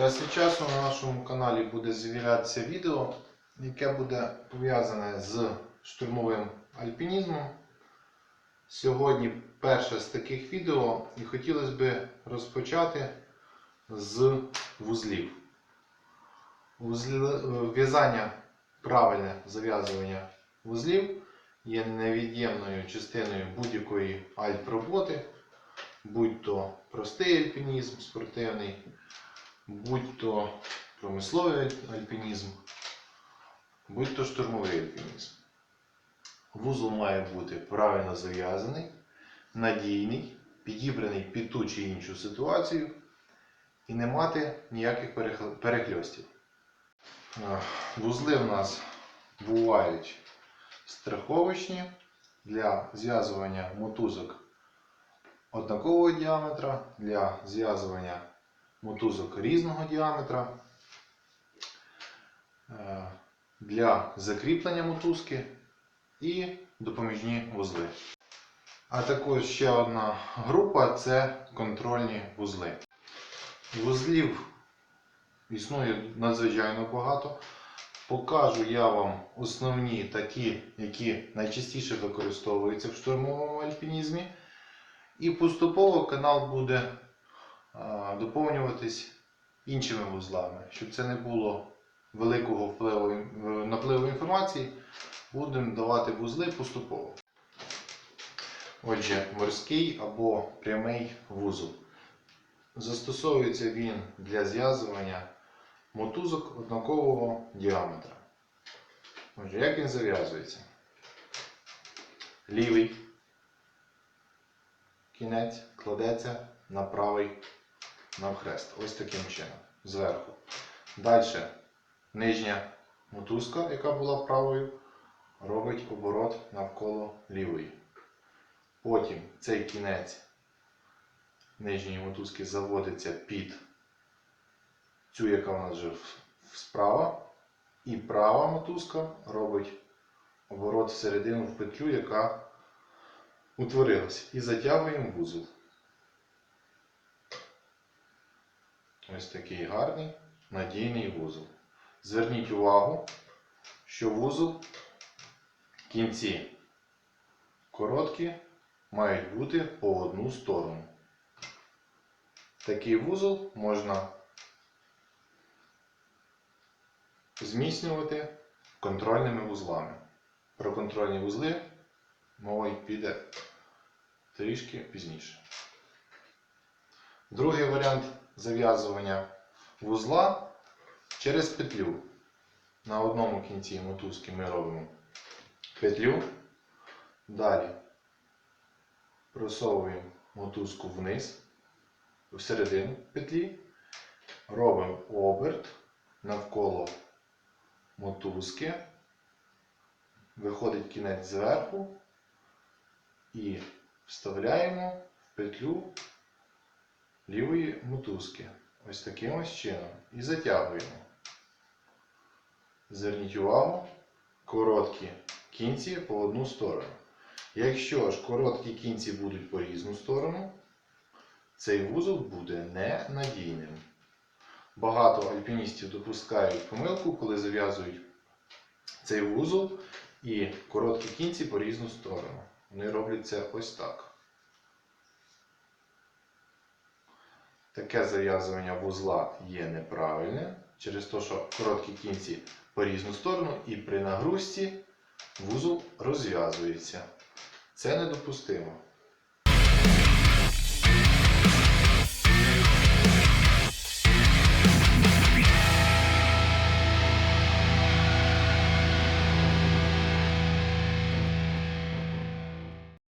Час від часу на нашому каналі буде з'являтися відео, яке буде пов'язане з штурмовим альпінізмом. Сьогодні перше з таких відео і хотілося б розпочати з вузлів. В'язання, правильне зав'язування вузлів є невід'ємною частиною будь-якої альп-роботи, будь то простий альпінізм спортивний, будь то промисловий альпінізм, будь то штурмовий альпінізм. Вузол має бути правильно зав'язаний, надійний, підібраний під ту чи іншу ситуацію і не мати ніяких перех- перехльостів. Вузли в нас бувають страховочні для зв'язування мотузок однакового діаметра, для зв'язування мотузок різного діаметра, е, для закріплення мотузки і допоміжні вузли. А також ще одна група це контрольні вузли. Вузлів існує надзвичайно багато. Покажу я вам основні такі, які найчастіше використовуються в штурмовому альпінізмі. І поступово канал буде доповнюватись іншими вузлами, щоб це не було великого впливу, е, напливу інформації, будемо давати вузли поступово. Отже, морський або прямий вузол. Застосовується він для зв'язування мотузок однакового діаметра. Отже, як він зав'язується? Лівий кінець кладеться на правий навхрест. Ось таким чином. Зверху. Далі нижня мотузка, яка була правою, робить оборот навколо лівої. Потім цей кінець нижньої мотузки заводиться під цю, яка в нас вже справа. І права мотузка робить оборот всередину в петлю, яка утворилась. І затягуємо вузол. Ось такий гарний надійний вузол. Зверніть увагу, що вузол кінці короткі мають бути по одну сторону. Такий вузол можна зміцнювати контрольними вузлами. Про контрольні вузли мова піде трішки пізніше. Другий варіант зав'язування вузла через петлю. На одному кінці мотузки ми робимо петлю. Далі просовуємо мотузку вниз, всередину петлі, робимо оберт навколо мотузки, виходить кінець зверху і вставляємо в петлю лівої мотузки. Ось таким ось чином. І затягуємо. Зверніть увагу, короткі кінці по одну сторону. Якщо ж короткі кінці будуть по різну сторону, цей вузол буде ненадійним. Багато альпіністів допускають помилку, коли зав'язують цей вузол і короткі кінці по різну сторону. Вони роблять це ось так. Таке зав'язування вузла є неправильне, через те, що короткі кінці по різну сторону і при нагрузці вузол розв'язується. Це недопустимо.